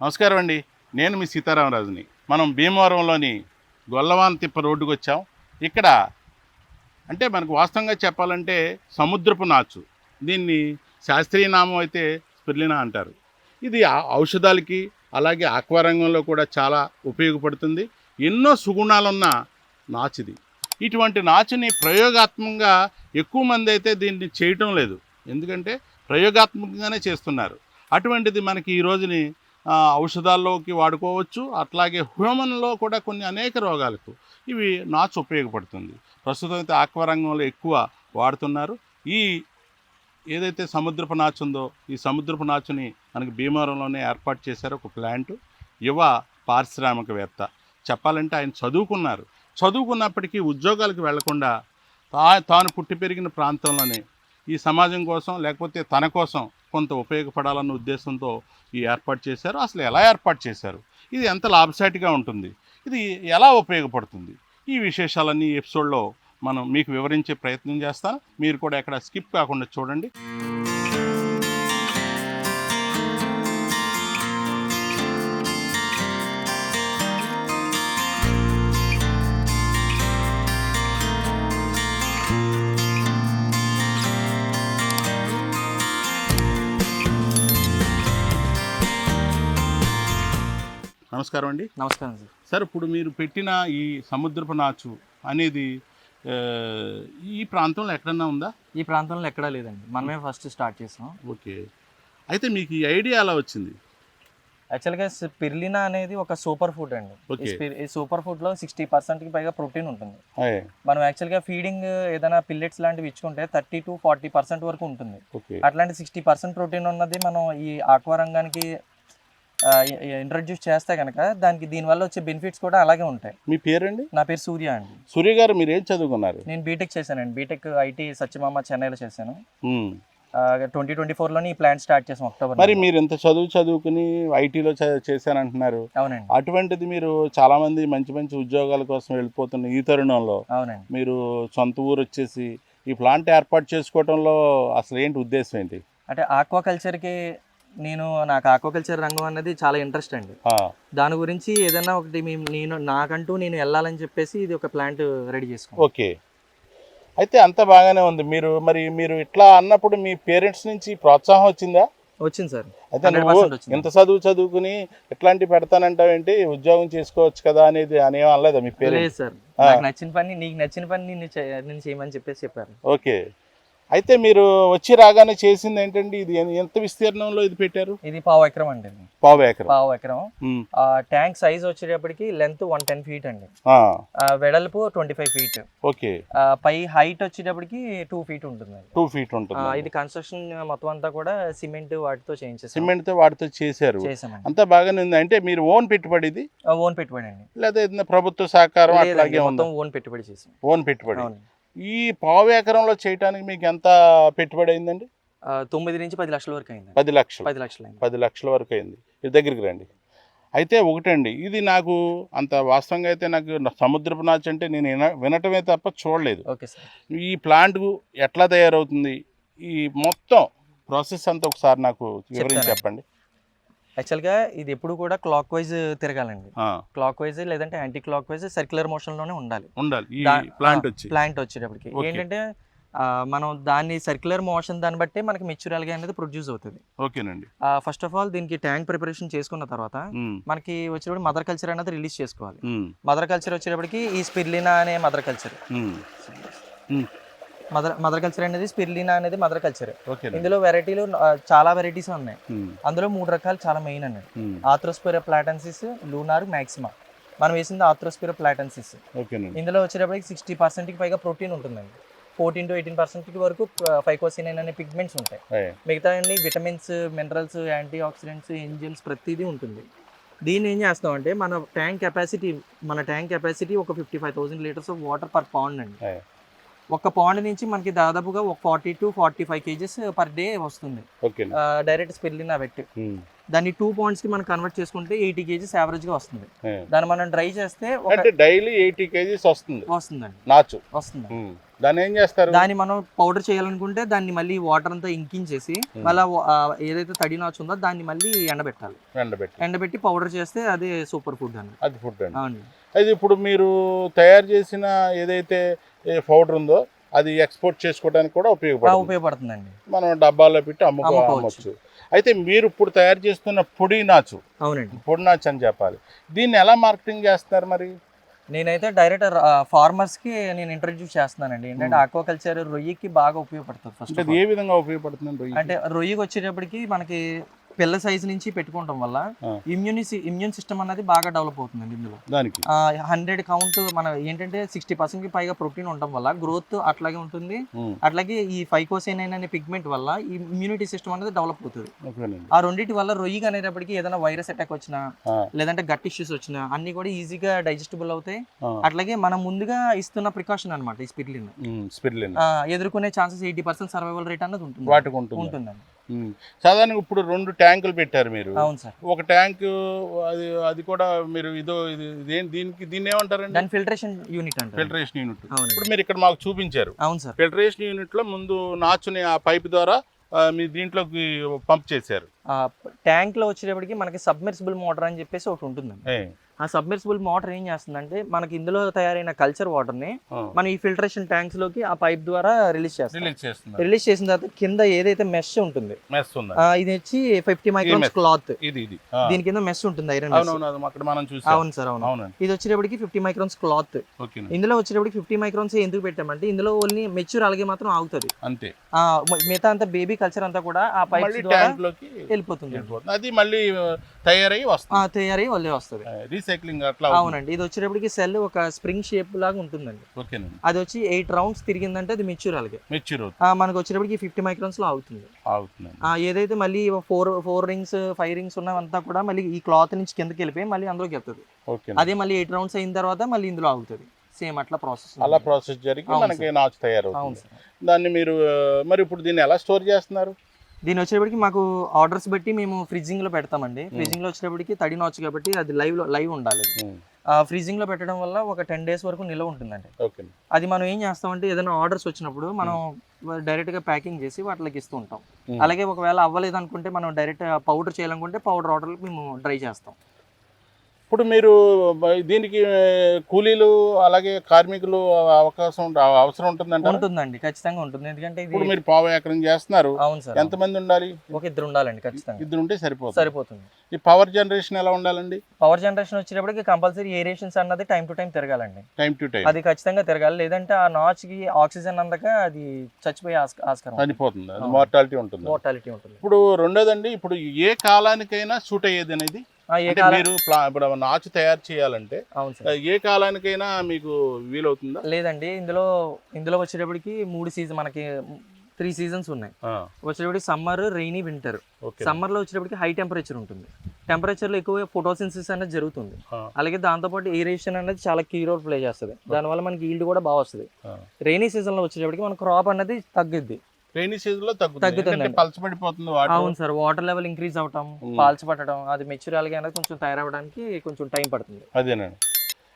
నమస్కారం అండి. నేను మీ సీతారామరాజుని. మనం భీమవరంలోని గొల్లవాన్ తిప్ప రోడ్డుకు వచ్చాం. ఇక్కడ అంటే మనకు వాస్తవంగా చెప్పాలంటే సముద్రపు నాచు. దీన్ని శాస్త్రీయ నామం అయితే స్పిర్లినా అంటారు. ఇది ఔషధాలకి అలాగే ఆక్వా రంగంలో కూడా చాలా ఉపయోగపడుతుంది. ఎన్నో సుగుణాలున్న నాచుది. ఇటువంటి నాచుని ప్రయోగాత్మకంగా ఎక్కువ మంది అయితే దీన్ని చేయటం లేదు. ఎందుకంటే ప్రయోగాత్మకంగానే చేస్తున్నారు. అటువంటిది మనకి ఈ రోజుని ఔషధాల్లోకి వాడుకోవచ్చు. అట్లాగే హ్యూమన్లో కూడా కొన్ని అనేక రోగాలకు ఇవి నాచు ఉపయోగపడుతుంది. ప్రస్తుతం అయితే ఆక్వా రంగంలో ఎక్కువ వాడుతున్నారు. ఈ ఏదైతే సముద్రపు నాచు ఉందో ఈ సముద్రపు నాచుని మనకి భీమవరంలోనే ఏర్పాటు చేశారు ఒక ప్లాంట్. యువ పారిశ్రామికవేత్త. చెప్పాలంటే ఆయన చదువుకున్నారు. చదువుకున్నప్పటికీ ఉద్యోగాలకు వెళ్ళకుండా తా తాను పుట్టి పెరిగిన ప్రాంతంలోనే ఈ సమాజం కోసం లేకపోతే తన కోసం కొంత ఉపయోగపడాలన్న ఉద్దేశంతో ఈ ఏర్పాటు చేశారు. అసలు ఎలా ఏర్పాటు చేశారు? ఇది ఎంత లాభసాటిగా ఉంటుంది? ఇది ఎలా ఉపయోగపడుతుంది? ఈ విశేషాలన్నీ ఎపిసోడ్లో మనం మీకు వివరించే ప్రయత్నం చేస్తాను. మీరు కూడా ఎక్కడ స్కిప్ కాకుండా చూడండి. నమస్కారం అండి. నమస్కారం సార్. సార్ ఇప్పుడు మీరు పెట్టిన ఈ సముద్రపు నాచు అనేది ఈ ప్రాంతంలో ఎక్కడన్నా ఉందా? ఈ ప్రాంతంలో ఎక్కడా లేదండి. మనమే ఫస్ట్ స్టార్ట్ చేసాం ఓకే. అయితే మీకు ఈ ఐడియా ఎలా వచ్చింది? యాక్చువల్గా పిర్లినా అనేది ఒక సూపర్ ఫుడ్ అండి. ఈ సూపర్ ఫుడ్లో సిక్స్టీ పర్సెంట్కి పైగా ప్రోటీన్ ఉంటుంది. మనం యాక్చువల్గా ఫీడింగ్ ఏదైనా పిల్లెట్స్ లాంటివి ఇచ్చుకుంటే థర్టీ టు ఫార్టీ పర్సెంట్ వరకు ఉంటుంది. అట్లాంటి సిక్స్టీ పర్సెంట్ ప్రోటీన్ ఉన్నది మనం ఈ ఆక్వా రంగానికి ఇంట్రడ్యూస్ చేస్తే కనుక దానికి దీనివల్ల వచ్చే బెనిఫిట్స్ కూడా అలాగే ఉంటాయి. మీ పేరండి? నా పేరు సూర్య అండి. సూర్య గారు మీరు ఏం చదువుకున్నారు? నేను బీటెక్ చేశానండి. బీటెక్ ఐటీ సత్యమామ చెన్నైలో చేశాను. ట్వంటీ ట్వంటీ ఫోర్లోని ఈ ప్లాన్ స్టార్ట్ చేసాం అక్టోబర్ మరి. మీరు ఇంత చదువు చదువుకుని ఐటీలో చేశానంటున్నారు. అవునండి. అటువంటిది మీరు చాలా మంది మంచి మంచి ఉద్యోగాల కోసం వెళ్ళిపోతున్న ఈ తరుణంలో అవునండి. మీరు సొంత ఊరు వచ్చేసి ఈ ప్లాంట్ ఏర్పాటు చేసుకోవడంలో అసలు ఏంటి ఉద్దేశం ఏంటి? అంటే ఆక్వాకల్చర్కి నేను నాకు ఆక్వాకల్చర్ రంగం అనేది చాలా ఇంట్రెస్ట్ అండి. దాని గురించి ఏదైనా ఒకటి నేను నాకంటూ నేను వెళ్ళాలని చెప్పేసి ఇది ఒక ప్లాంట్ రెడీ చేసుకున్నాను ఓకే. అయితే అంత బాగానే ఉంది. మీరు మరి మీరు ఇట్లా అన్నప్పుడు మీ పేరెంట్స్ నుంచి ప్రోత్సాహం వచ్చిందా? వచ్చింది సార్. అయితే 100% నువ్వు వచ్చింది. ఇంత చదువు చదువుకుని ఇట్లాంటి పెడతానంటావేంటి ఉద్యోగం చేసుకోవచ్చు కదా అనేది అనేం అనలేదా మీ లేదు సార్. నచ్చిన పని నీకు నచ్చిన పని నేను చేయమని చెప్పేసి చెప్పారు. ఓకే. అయితే మీరు వచ్చి రాగానే చేసింది ఏంటండి? ఇది ఎంత విస్తీర్ణంలో ఇది పెట్టారు? ఇది పావు ఎకరం అండి. పావు ఎకరం. పావు ఎకరం. ట్యాంక్ సైజ్ వచ్చేటప్పటికి లెంత్ వన్ టెన్ ఫీట్ అండి. వెడల్పు ట్వంటీ ఫైవ్ ఫీట్. ఓకే. పై హైట్ వచ్చేటప్పటికి టూ ఫీట్ ఉంటుందండి. టూ ఫీట్ ఉంటుంది ఇది కన్స్ట్రక్షన్ మొత్తం అంతా కూడా సిమెంట్ వాటితో చేయించేసాం సిమెంట్తో వాటితో చేశారు. అంతా బాగానే ఉంది. అంటే మీరు ఓన్ పెట్టుబడి ఇది? ఓన్ పెట్టుబడి అండి. లేదా ప్రభుత్వ సహకారం అట్లాగే ఓన్ పెట్టుబడి చేసాం. ఓన్ పెట్టుబడి. ఈ పావు ఎకరంలో చేయడానికి మీకు ఎంత పెట్టుబడి అయిందండి? తొమ్మిది నుంచి పది లక్షల వరకు అయింది పది లక్షలు. పది లక్షలు పది లక్షల వరకు అయింది. ఇది దగ్గరికి రండి. అయితే ఒకటండి ఇది నాకు అంత వాస్తవంగా అయితే నాకు సముద్రపు నాచు అంటే నేను విన వినటమే తప్ప చూడలేదు. Okay sir. ఈ ప్లాంట్ ఎట్లా తయారవుతుంది? ఈ మొత్తం ప్రాసెస్ అంతా ఒకసారి నాకు వివరించి. చెప్పండి. యాక్చువల్గా ఇది ఎప్పుడు కూడా క్లాక్ వైజ్ తిరగాలండి. క్లాక్ వైజ్ లేదంటే యాంటీ క్లాక్ వైజ్ సర్క్యులర్ మోషన్లోనే ఉండాలి. ఉండాలి. ప్లాంట్ వచ్చి. ప్లాంట్ వచ్చేటప్పటికి. ఏంటంటే మనం దాన్ని సర్క్యులర్ మోషన్ దాన్ని బట్టి మనకి మెచ్యూరల్గా అనేది ప్రొడ్యూస్ అవుతుంది. ఓకేనండి. ఫస్ట్ ఆఫ్ ఆల్ దీనికి ట్యాంక్ ప్రిపరేషన్ చేసుకున్న తర్వాత మనకి వచ్చేటప్పుడు మదర్ కల్చర్ అనేది రిలీజ్ చేసుకోవాలి. మదర్ కల్చర్ వచ్చేటప్పటికి ఈ స్పిర్లినా అనే mother culture. Mother mother culture అనేది స్పిర్లినా అనేది మదర్ కల్చర్ ఇందులో వెరైటీలు చాలా వెరైటీస్ ఉన్నాయి. అందులో మూడు రకాలు చాలా మెయిన్ అండి. ఉమ్, ఆథ్రోస్పిర ప్లాటెన్సిస్ లూనార్ మ్యాక్సిమా మనం వేసింది ఆథ్రోస్పిర ప్లాటెన్సిస్ ఇందులో వచ్చేటప్పటికి సిక్స్టీ పర్సెంట్కి పైగా ప్రోటీన్ ఉంటుందండి. ఫోర్టీన్ టు ఎయిటీన్ పర్సెంట్కి వరకు ఫైకోసినైన్ అనే పిగ్మెంట్స్ ఉంటాయి. మిగతా అన్ని vitamins minerals antioxidants enzymes ప్రతిదీ ఉంటుంది. దీన్ని ఏం చేస్తామంటే మన ట్యాంక్ కెపాసిటీ మన ట్యాంక్ కెపాసిటీ ఒక fifty five thousand litres of water per pond అండి. ఒక పౌండ్ నుంచి మనకి దాదాపుగా ఒక forty to forty five kgs per day వస్తుంది. డైరెక్ట్ స్పెల్లిన ఉమ్, దాన్ని టూ కి మనం కన్వర్ట్ చేసుకుంటే ఎయిటీ కేజీస్ యావరేజ్గా వస్తుంది. అయ్యే. దాన్ని మనం డ్రై చేస్తే అంటే డైలీ ఎయిటీ కేజీస్ వస్తుంది. వస్తుందండి. నాచు. వస్తుంది. దాన్ని ఏం చేస్తారు? దాన్ని మనం పౌడర్ చేయాలనుకుంటే దాన్ని మళ్ళీ వాటర్ అంతా ఇంకించేసి మళ్ళీ ఏదైతే తడి నాచు ఉందో దాన్ని మళ్ళీ ఎండబెట్టాలి. ఎండబెట్టి. ఎండబెట్టి పౌడర్ చేస్తే అదే సూపర్ ఫుడ్ అని అది ఫుడ్ అండి. అవును అది ఇప్పుడు మీరు తయారు చేసిన ఏదైతే పౌడర్ ఉందో అది ఎక్స్పోర్ట్ చేసుకోవడానికి కూడా ఉపయోగపడుతుంది. ఉపయోగపడుతుందండి. మనం డబ్బాల్లో పెట్టి అమ్ముకో అమ్ముకోవచ్చు. అయితే మీరు ఇప్పుడు తయారు చేస్తున్న పొడి నాచు. అవునండి. పొడి నాచు అని చెప్పాలి. దీన్ని ఎలా మార్కెటింగ్ చేస్తారు మరి? నేనైతే డైరెక్ట్ ఫార్మర్స్కి నేను ఇంట్రడ్యూస్ చేస్తున్నానండి. ఏంటంటే ఆక్వాకల్చర్ రొయ్యకి బాగా ఉపయోగపడుతుంది ఫస్ట్ ఏ విధంగా ఉపయోగపడుతుంది? అంటే రొయ్యకి వచ్చేటప్పటికి మనకి పిల్ల సైజ్ నుంచి పెట్టుకోవడం వల్ల. ఇమ్యూని ఇమ్యూన్ సిస్టమ్ అనేది బాగా డెవలప్ అవుతుందండి ఇందులో. దానికి? హండ్రెడ్ కౌంట్ మన ఏంటంటే సిక్స్టీ పర్సెంట్కి పైగా ప్రోటీన్ ఉండడం వల్ల గ్రోత్ అట్లాగే ఉంటుంది. అట్లాగే ఈ ఫైకోసైనైన్ అనే పిగ్మెంట్ వల్ల ఈ ఇమ్యూనిటీ సిస్టమ్ అనేది డెవలప్ అవుతుంది. ఆ రెండింటి వల్ల రొయ్యికి అనేటప్పటికి ఏదైనా వైరస్ అటాక్ వచ్చినా లేదంటే గట్ ఇష్యూస్ వచ్చినా అన్ని కూడా ఈజీగా డైజెస్టబుల్ అవుతాయి. అట్లాగే మనం ముందుగా ఇస్తున్న ప్రికాషన్ అనమాట ఈ స్పిర్లిన్. స్పిరులిన్. ఎదుర్కొనే chances eighty percent survival rate అన్నది ఉంటుంది. ఉంటుందండి. సాధారణంగా ఇప్పుడు రెండు ట్యాంకులు పెట్టారు మీరు. అవును సార్. ఒక ట్యాంక్ అది అది కూడా మీరు ఇదో ఇది దీనికి దీన్ని ఏమంటారండి? దాని ఫిల్టరేషన్ యూనిట్ అంటారు. Filtration unit. ఇప్పుడు మీరు ఇక్కడ మాకు చూపించారు. అవును సార్. ఫిల్టరేషన్ యూనిట్లో ముందు నాచుని ఆ పైప్ ద్వారా మీ దీంట్లోకి పంప్ చేశారు. ట్యాంక్లో వచ్చేటప్పటికి మనకి సబ్మెర్సిబుల్ మోటార్ అని చెప్పేసి ఒకటి ఉంటుందండి. ఆ సబ్మెర్సిబుల్ మోటార్ ఏం చేస్తుందంటే మనకి ఇందులో తయారైన కల్చర్ వాటర్ని మనం ఈ ఫిల్టరేషన్ ట్యాంక్స్లోకి ఆ పైప్ ద్వారా రిలీజ్ చేస్తాం. రిలీజ్ చేస్తున్నారు. రిలీజ్ చేసిన తర్వాత కింద ఏదైతే మెష్ ఉంటుంది మెస్ ఉందా? ఆ, ఇది వచ్చి ఫిఫ్టీ మైక్రోన్స్ mesh. క్లాత్. ఇది ఇది. ఆ. దీని కింద మెష్ ఉంటుంది ఐరన్ అవునవును అది అక్కడ మనం చూసాం. అవును సార్ అవును. అవునండి. ఇది వచ్చేటప్పటికి ఫిఫ్టీ మైక్రోన్స్ క్లాత్. ఓకే ఇందులో వచ్చేటప్పటికి ఫిఫ్టీ మైక్రోన్స్ ఎందుకు పెట్టామంటే ఇందులో ఓన్లీ మెచ్యూర్ అలాగే మాత్రం ఆగుతుంది. అంతే. ఆ, మ- మిగతా అంతా బేబీ కల్చర్ అంతా కూడా ఆ మళ్ళీ ట్యాంక్లోకి వెళ్ళిపోతుంది. వెళ్ళిపోతుంది. అది మళ్ళీ తయారై వస్తుంది. తయారై వాళ్ళే వస్తుంది. రీసైక్లింగ్ అట్లా అవునండి. ఇది వచ్చేటప్పటికి సెల్ ఒక స్ప్రింగ్ షేప్ లాగా ఉంటుందండి. ఓకేనండి. అది వచ్చి ఎయిట్ రౌండ్స్ తిరిగిందంటే అది మెచ్యూర్ అలాగే. మెచ్యూర్ మనకు వచ్చేటప్పటికి ఫిఫ్టీ మైక్రోన్స్లో ఆ, ఏదైతే మళ్ళీ four four rings five rings ఉన్నవంతా కూడా మళ్ళీ ఈ క్లాత్ నుంచి కిందకి వెళ్ళిపోయి మళ్ళీ అందులోకి వెళ్తుంది. అదే మళ్ళీ ఎయిట్ రౌండ్స్ అయిన తర్వాత మళ్ళీ ఇందులో ఆగుతుంది. సేమ్ అట్లా ప్రాసెస్ అలా ప్రాసెస్ జరిగి మనకి నాచు తయారవుతుంది. దాన్ని మీరు మరి ఇప్పుడు దీన్ని ఎలా స్టోర్ చేస్తున్నారు? దీని వచ్చేటప్పటికి మాకు ఆర్డర్స్ బట్టి మేము ఫ్రిడ్జింగ్లో పెడతామండి. ఫ్రిడ్జింగ్లో వచ్చేటప్పటికి తడి నొచ్చు కాబట్టి అది లైవ్లో లైవ్ ఉండాలి. ఫ్రిడ్జింగ్లో పెట్టడం వల్ల ఒక టెన్ డేస్ వరకు నిల్వ ఉంటుందండి. అది మనం ఏం చేస్తామంటే ఏదైనా ఆర్డర్స్ వచ్చినప్పుడు మనం డైరెక్ట్గా ప్యాకింగ్ చేసి వాటికి ఇస్తూ ఉంటాం. అలాగే ఒకవేళ అవ్వలేదు అనుకుంటే మనం డైరెక్ట్ పౌడర్ చేయాలనుకుంటే పౌడర్ ఆర్డర్ మేము డ్రై చేస్తాం. ఇప్పుడు మీరు దీనికి కూలీలు అలాగే కార్మికులు అవకాశం అవసరం ఉంటుందంట ఉంటుందండి ఖచ్చితంగా ఉంటుంది. ఎందుకంటే ఇప్పుడు మీరు పావు ఎకరం చేస్తున్నారు. అవును సార్ ఎంతమంది ఉండాలి? ఒక ఇద్దరు ఉండాలండి ఖచ్చితంగా. ఇద్దరు ఉంటే సరిపోతుంది. సరిపోతుంది. ఈ పవర్ జనరేషన్ ఎలా ఉండాలండి? పవర్ జనరేషన్ వచ్చేటప్పటికి కంపల్సరీ ఏరియేషన్స్ అన్నది time to time తిరగాలండి. Time to time. అది ఖచ్చితంగా తిరగాలి. లేదంటే ఆ నాచ్కి ఆక్సిజన్ అందక అది చచ్చిపోయే ఆస్క- ఆస్కారం చనిపోతుంది. అది. మార్టాలిటీ ఉంటుంది. మోర్టాలిటీ ఉంటుంది. ఇప్పుడు రెండోదండి ఇప్పుడు ఏ కాలానికైనా సూట్ అయ్యేది అనేది మీరు ఇప్పుడు నాచు తయారు చేయాలంటే ఏ కాలానికైనా మీకు వీలవుతుందా? లేదండి ఇందులో ఇందులో వచ్చేటప్పటికి మూడు సీజన్ మనకి త్రీ సీజన్స్ ఉన్నాయి. వచ్చేటప్పటికి సమ్మర్ రెయినీ వింటర్ ఓకే. సమ్మర్లో వచ్చేటప్పటికి హై టెంపరేచర్ ఉంటుంది. టెంపరేచర్లో ఎక్కువ ఫోటోసిన్సిస్ అనేది జరుగుతుంది. అలాగే దాంతోపాటు ఏరేషన్ అనేది చాలా కీ రోల్ ప్లే చేస్తుంది. దానివల్ల మనకి ఈల్డ్ కూడా బాగా వస్తుంది. రెయినీ సీజన్లో వచ్చేటప్పటికి మన క్రాప్ అనేది తగ్గుద్ది. రైనీ సీజన్లో తగ్గుతుంది పలచబడిపోతుంది అవును సార్ వాటర్ లెవెల్ ఇంక్రీజ్ అవటం. పాల్చి పట్టడం అది మెచ్యూర్ అలాగే అనేది కొంచెం తయారవడానికి కొంచెం టైం పడుతుంది. అదేనండి.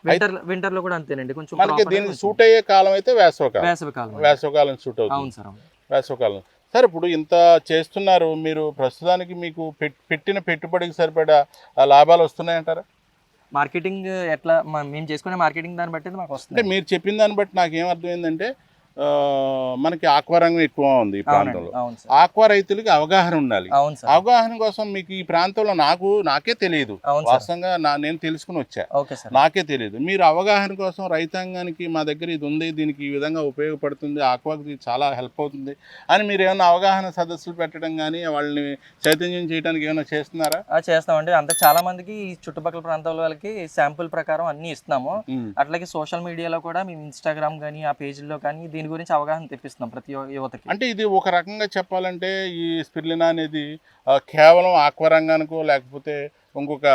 వింటర్ వింటర్లో కూడా అంతేనండి. కొంచెం మనకి దీనికి సూట్ అయ్యే కాలం అయితే వేసవకాలం. వేసవి కాలం వేసవకాలం సూట్ అవుతుంది. అవును సార్. వేసవకాలం. సరే ఇప్పుడు ఇంత చేస్తున్నారు. మీరు ప్రస్తుతానికి మీకు పెట్- పెట్టిన పెట్టుబడికి సరిపడా లాభాలు వస్తున్నాయంటారా? మార్కెటింగ్ ఎట్లా మేము చేసుకునే మార్కెటింగ్ దాన్ని బట్టి మాకు వస్తుంది మీరు చెప్పిన దాన్ని బట్టి నాకు ఏం అర్థమైందంటే ఆ, మనకి ఆక్వా రంగం ఎక్కువ ఉంది ఈ ప్రాంతంలో. ఆక్వా రైతులకి అవగాహన ఉండాలి. అవగాహన కోసం మీకు ఈ ప్రాంతంలో నాకు నాకే తెలియదు. వాస్తవంగా నేను తెలుసుకుని వచ్చా. నాకే తెలియదు. మీరు అవగాహన కోసం రైతాంగానికి మా దగ్గర ఇది ఉంది దీనికి ఈ విధంగా ఉపయోగపడుతుంది ఆక్వాకి చాలా హెల్ప్ అవుతుంది అని మీరు ఏమైనా అవగాహన సదస్సులు పెట్టడం కానీ వాళ్ళని చైతన్యం చేయడానికి ఏమైనా చేస్తున్నారా? చేస్తామండి. అంటే చాలా మందికి ఈ చుట్టుపక్కల ప్రాంతాల వాళ్ళకి శాంపుల్ ప్రకారం అన్ని ఇస్తున్నాము. అట్లాగే సోషల్ మీడియాలో కూడా మేము ఇన్స్టాగ్రామ్ కానీ ఆ పేజీల్లో కానీ దీని గురించి అవగాహన తెప్పిస్తున్నాం ప్రతి యువతకి. అంటే ఇది ఒక రకంగా చెప్పాలంటే ఈ స్పిర్లినా అనేది కేవలం ఆక్వా రంగానికో లేకపోతే ఇంకొక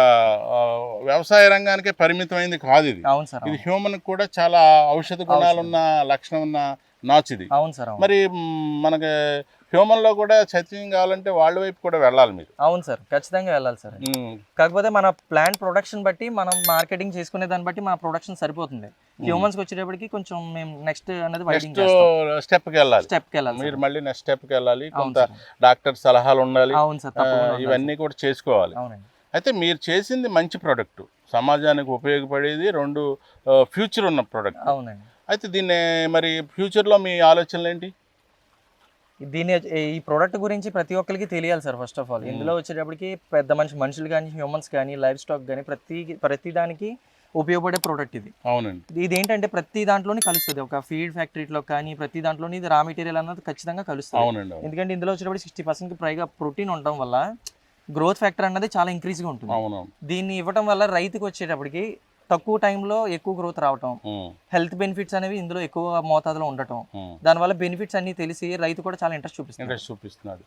వ్యవసాయ రంగానికే పరిమితమైంది కాదు ఇది. అవును సార్ ఇది. హ్యూమన్ కూడా చాలా ఔషధ గుణాలున్న లక్షణం ఉన్న నాచు ఇది. అవును సార్ మరి మనకి హ్యూమన్లో కూడా చైతన్యం కావాలంటే వాళ్ళ వైపు కూడా వెళ్ళాలి మీరు. అవును సార్ ఖచ్చితంగా వెళ్ళాలి సార్. కాకపోతే మన ప్లాంట్ ప్రొడక్షన్ బట్టి మనం మార్కెటింగ్ చేసుకునే దాన్ని బట్టి మన ప్రొడక్షన్ సరిపోతుంది. హ్యూమన్స్కి వచ్చేటప్పటికి కొంచెం మేము నెక్స్ట్ అనేది నెక్స్ట్ స్టెప్కి వెళ్ళాలి. స్టెప్కి వెళ్ళాలి మీరు. మళ్ళీ నెక్స్ట్ స్టెప్కి వెళ్ళాలి. కొంత. డాక్టర్ సలహాలు ఉండాలి. అవును సార్ ఇవన్నీ కూడా చేసుకోవాలి. అవునండి. అయితే మీరు చేసింది మంచి ప్రోడక్ట్. సమాజానికి ఉపయోగపడేది రెండు ఫ్యూచర్ ఉన్న ప్రోడక్ట్. అవునండి. అయితే దీన్ని మరి ఫ్యూచర్లో మీ ఆలోచనలు ఏంటి? దీని ఈ ప్రోడక్ట్ గురించి ప్రతి ఒక్కరికి తెలియాలి సార్ ఫస్ట్ ఆఫ్ ఆల్. ఇందులో వచ్చేటప్పటికి పెద్ద మనిషి మనుషులు కానీ హ్యూమన్స్ కానీ లైఫ్ స్టాక్ కానీ ప్రతి ప్రతి దానికి ఉపయోగపడే ప్రోడక్ట్ ఇది. అవునండి. ఇది ఏంటంటే ప్రతి దాంట్లోని కలుస్తుంది. ఒక ఫీడ్ ఫ్యాక్టరీలో కానీ ప్రతి దాంట్లోని ఇది రా మెటీరియల్ అన్నది ఖచ్చితంగా కలుస్తుంది. అవునండి అవును. ఎందుకంటే ఇందులో వచ్చేటప్పుడు సిక్స్టీ పర్సెంట్ పైగా ప్రోటీన్ ఉండడం వల్ల గ్రోత్ ఫ్యాక్టర్ అన్నది చాలా ఇంక్రీజ్గా ఉంటుంది. దీన్ని ఇవ్వడం వల్ల రైతుకి వచ్చేటప్పటికి తక్కువ టైంలో ఎక్కువ గ్రోత్ రావటం. హెల్త్ బెనిఫిట్స్ అనేవి ఇందులో ఎక్కువ మోతాదులో ఉండటం. దానివల్ల బెనిఫిట్స్ అన్ని తెలిసి రైతు కూడా చాలా ఇంట్రెస్ట్ చూపిస్తుంది ఇంట్రెస్ట్ చూపిస్తున్నాడు.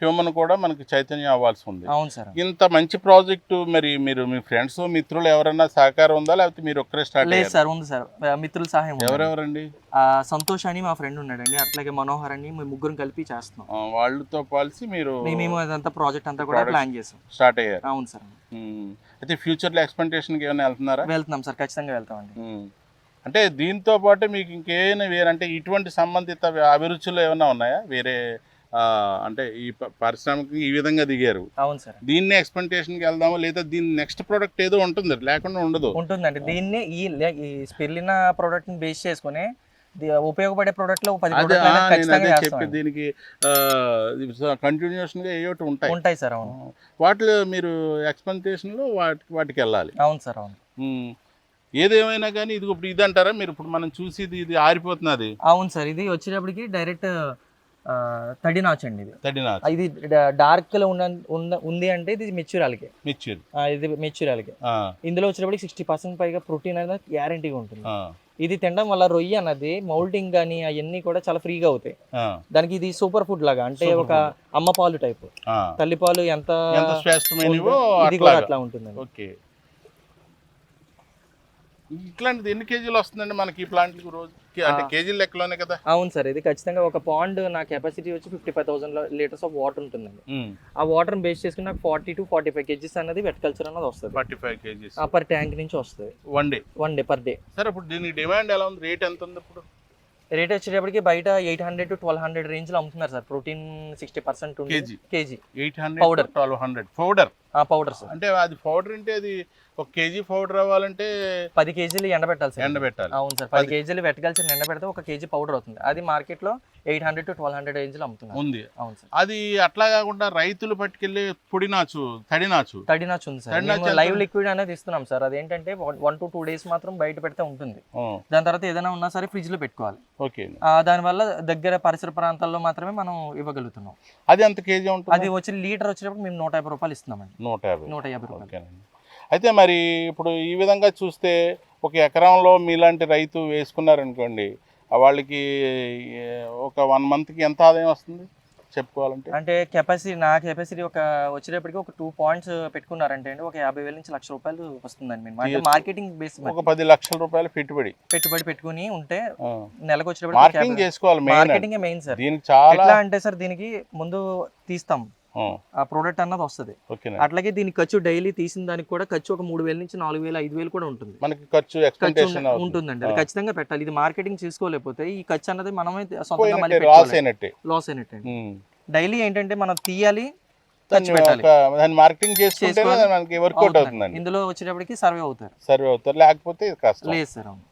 హ్యూమన్ కూడా మనకి చైతన్యం అవ్వాల్సి ఉంది. అవును సార్. ఇంత మంచి ప్రాజెక్టు మరి మీరు మీ ఫ్రెండ్స్ మిత్రులు ఎవరన్నా సహకారం ఉందా? లేకపోతే మీరు ఒక్కరే స్టార్ట్ లేదు సార్ ఉంది సార్. మిత్రుల సహాయం. ఎవరెవరండి? ఆ, సంతోష్ అని మా ఫ్రెండ్ ఉన్నాడండి. అట్లాగే మనోహర్ అని మేము ముగ్గురం కలిపి చేస్తున్నాం. వాళ్ళతో పాల్సి మీరు మేము అదంతా ప్రాజెక్ట్ అంతా కూడా. ప్లాన్ చేసాం. స్టార్ట్ అయ్యారు. అవును సార్. అయితే ఫ్యూచర్లో ఎక్స్పెంటేషన్కి ఏమైనా వెళ్తున్నారా? వెళ్తున్నాం సార్ ఖచ్చితంగా వెళ్తామండి. అంటే దీంతో పాటు మీకు ఇంకేమైనా వేరే అంటే ఇటువంటి సంబంధిత అభిరుచులు ఏమైనా ఉన్నాయా? వేరే అంటే ఈ పారిశ్రామిక ఈ విధంగా దిగారు. అవును సార్. దీన్ని ఎక్స్పెంటేషన్కి వెళ్దామా? లేదా దీని నెక్స్ట్ ప్రోడక్ట్ ఏదో ఉంటుంది లేకుండా ఉండదు. ఉంటుందండి. దీన్ని ఈ లే- ఈ స్పిర్లిన ప్రోడక్ట్ని బేస్ చేసుకుని ఉపయోగపడే ప్రోడక్ట్లో చెప్పి. దీనికి కంటిన్యూషన్గా ఏవోటి ఉంటాయి. ఉంటాయి సార్ అవును. వాటిలో మీరు ఎక్స్పెంటేషన్లో వాటి వాటికి వెళ్ళాలి. అవును సార్ అవును. ఏదేమైనా కానీ ఇది ఇప్పుడు ఇది అంటారా? మీరు ఇప్పుడు మనం చూసి ఇది ఇది ఆరిపోతున్నది. అవును సార్. ఇది వచ్చేటప్పటికి డైరెక్ట్ తడి నాచు అండి ఇది. ఇది డార్క్లో ఉన్న ఉంది అంటే ఇది మెచ్యూరాలకి. మిర్చిలు ఇది మెచ్యూరాలకి. ఆ, ఇందులో వచ్చేటప్పటికి సిక్స్టీ పర్సెంట్ పైగా ప్రోటీన్ అనేది గ్యారంటీగా ఉంటుంది. ఇది తినడం వల్ల రొయ్య అన్నది మౌల్టింగ్ కానీ అవన్నీ కూడా చాలా ఫ్రీగా అవుతాయి. దానికి ఇది సూపర్ ఫుడ్ లాగా అంటే ఒక అమ్మ పాలు టైప్. ఆ. తల్లి పాలు ఎంత ఇది కూడా అట్లా ఉంటుందండి. ఓకే. ఇట్లాంటిది ఎన్ని కేజీలు వస్తుందండి మనకి ఈ ప్లాంట్కి రోజు? అంటే. కేజీల లెక్కలోనే కదా? అవును సార్ ఇది ఖచ్చితంగా ఒక పాండ్ నా కెపాసిటీ వచ్చి fifty five thousand litres of water ఉంటుందండి. ఆ వాటర్ బేస్ చేసుకుని నాకు forty to forty five kgs అనేది వెట్ కల్చర్ అనేది వస్తుంది. Forty five kgs. Per tank నుంచి వస్తుంది. One day one day per day సరే ఇప్పుడు దీనికి డిమాండ్ ఎలా ఉంది? రేట్ ఎంత ఉంది ఇప్పుడు? రేట్ వచ్చేటప్పటికి బయట eight hundred to twelve hundred రేంజ్లో అమ్ముతున్నారు sir. Protein sixty percent kg. Kg. Eight hundred Powder. Twelve hundred powder powder sir అంటే అది పౌడర్ అంటే అది ఒక కేజీ పౌడర్ అవ్వాలంటే పది కేజీలు ఎండబెట్టాలి సార్ ఎండబెట్టాలి. అవును సార్ పది కేజీలు కల్చర్ ఎండబెడితే ఒక కేజీ పౌడర్ అవుతుంది. అది మార్కెట్లో eight hundred to twelve hundred రేంజ్లో అమ్ముతున్నారు. ఉంది. అవును సార్. అది అట్లా కాకుండా రైతులు పట్టుకెళ్ళి పొడి నాచు తడి నాచు. తడి నాచు ఉంది సార్. లైవ్? లిక్విడ్ అనేది ఇస్తున్నాం సార్. అదేంటంటే వన్ టు టూ డేస్ మాత్రం బయట పెడితే ఉంటుంది. దాని తర్వాత ఏదైనా ఉన్నా సరే ఫ్రిడ్జ్లో పెట్టుకోవాలి. ఓకే దానివల్ల దగ్గర పరిసర ప్రాంతాల్లో మాత్రమే మనం ఇవ్వగలుగుతున్నాం. అది ఎంత కేజీ ఉంటుంది? అది వచ్చి లీటర్ వచ్చేటప్పుడు మేము నూట యాభై రూపాయలు ఇస్తున్నామండి. నూట యాభై. నూట యాభై రూపాయలు. అయితే మరి ఇప్పుడు ఈ విధంగా చూస్తే ఒక ఎకరంలో మీలాంటి రైతు వేసుకున్నారనుకోండి వాళ్ళకి ఒక వన్ మంత్కి ఎంత ఆదాయం వస్తుంది? చెప్పుకోవాలంటే? అంటే కెపాసిటీ నా కెపాసిటీ ఒక వచ్చేటప్పటికి ఒక టూ పాయింట్స్ పెట్టుకున్నారంటే అండి ఒక యాభై వేల నుంచి లక్ష రూపాయలు వస్తుందండి. మార్కెటింగ్ బేస్ ఒక పది లక్షల రూపాయలు పెట్టుబడి. పెట్టుబడి పెట్టుకుని ఉంటే. నెలకు వచ్చేటప్పటికి మార్కెటింగ్ చేసుకోవాలి మార్కెటింగ్ మెయిన్ సార్. దీనికి చాలా అంటే సార్ దీనికి ముందు తీస్తాం. ఆ, ప్రోడక్ట్ అన్నది వస్తుంది. అట్లాగే దీని ఖర్చు డైలీ తీసిన దానికి కూడా ఖర్చు ఒక మూడు వేల నుంచి నాలుగు వేలు ఐదు వేలు కూడా ఉంటుంది. మనకి ఖర్చు ఉంటుందండి. అది ఖచ్చితంగా పెట్టాలి. ఇది మార్కెటింగ్ చేసుకోలేకపోతే ఈ ఖర్చు అన్నది మనమే సొంతంగా లాస్ అయినట్టే. లాస్ అయినట్టండి ఉమ్. డైలీ ఏంటంటే మనం తీయాలి మార్కెటింగ్ చేసుకుంటే ఇందులో వచ్చేటప్పటికి సర్వే అవుతారు. సర్వే అవుతారు. లేకపోతే లేదు సార్ అవును.